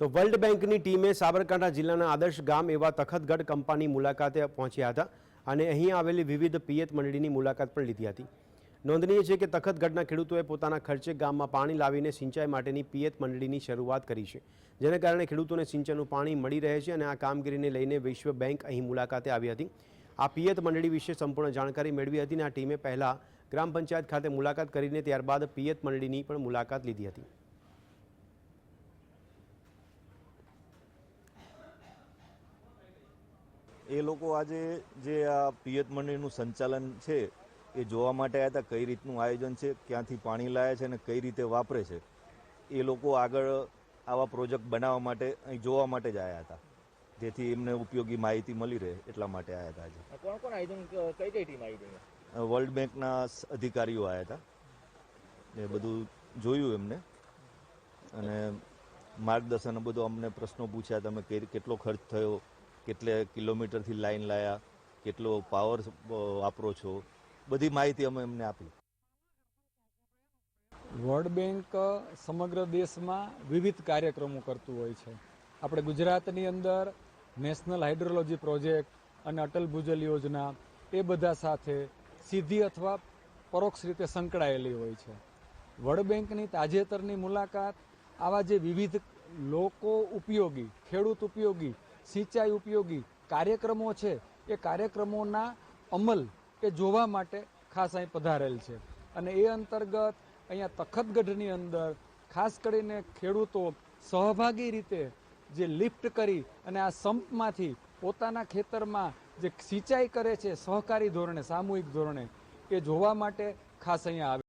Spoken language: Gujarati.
તો વર્લ્ડ બેંકની ટીમે સાબરકાંઠા જિલ્લાના આદર્શ ગામ એવા તખતગઢ કંપાની મુલાકાતે પહોંચ્યા હતા અને અહીં આવેલી વિવિધ પિયત મંડળીની મુલાકાત પણ લીધી હતી. નોંધનીય છે કે તખતગઢના ખેડૂતોએ પોતાના ખર્ચે ગામમાં પાણી લાવીને સિંચાઈ માટેની પિયત મંડળીની શરૂઆત કરી છે, જેને કારણે ખેડૂતોને સિંચાઈનું પાણી મળી રહે છે અને આ કામગીરીને લઈને વિશ્વ બેંક અહીં મુલાકાતે આવી હતી. આ પિયત મંડળી વિશે સંપૂર્ણ જાણકારી મેળવી હતી અને આ ટીમે પહેલાં ગ્રામ પંચાયત ખાતે મુલાકાત કરીને ત્યારબાદ પિયત મંડળીની પણ મુલાકાત લીધી હતી. એ લોકો આજે જે આ પિયત મંડળીનું સંચાલન છે એ જોવા માટે આવ્યા હતા કઈ રીતનું આયોજન છે ક્યાંથી પાણી લાવે છે અને કઈ રીતે વાપરે છે એ લોકો આગળ આવા પ્રોજેક્ટ બનાવવા માટે અહીં જોવા માટે જ આવ્યા હતા જેથી એમને ઉપયોગી માહિતી મળી રહે એટલા માટે આવ્યા હતા આજે. કોણ કોણ આયોજન કઈ કઈ ટીમ આવી ગઈ વર્લ્ડ બેંકના અધિકારીઓ આવ્યા હતા એ બધું જોયું એમને. અને માર્ગદર્શન બધું અમને પ્રશ્નો પૂછ્યા તમે કેટલો ખર્ચ થયો કેટલે કિલોમીટરથી લાઈન લાયા, કેટલો પાવર વાપરો છો, બધી માહિતી અમે એમને આપી. વર્લ્ડ બેંક સમગ્ર દેશમાં વિવિધ કાર્યક્રમો કરતું હોય છે. આપણે ગુજરાતની અંદર નેશનલ હાઇડ્રોલોજી પ્રોજેક્ટ અને અટલ ભૂજલ યોજના એ બધા સાથે સીધી અથવા પરોક્ષ રીતે સંકળાયેલી હોય છે. વર્લ્ડ બેંકની તાજેતરની મુલાકાત આવા જે વિવિધ લોકો ઉપયોગી, ખેડૂત ઉપયોગી સિંચાઈ ઉપયોગી કાર્યક્રમો છે, એ કાર્યક્રમોના અમલ એ જોવા માટે ખાસ અહીં પધારેલ છે. અને એ અંતર્ગત અહીંયા તખતગઢની અંદર ખાસ કરીને ખેડૂતો સહભાગી રીતે જે લિફ્ટ કરી અને આ સંપમાંથી પોતાના ખેતરમાં જે સિંચાઈ કરે છે, સહકારી ધોરણે, સામૂહિક ધોરણે, એ જોવા માટે ખાસ અહીંયા આવે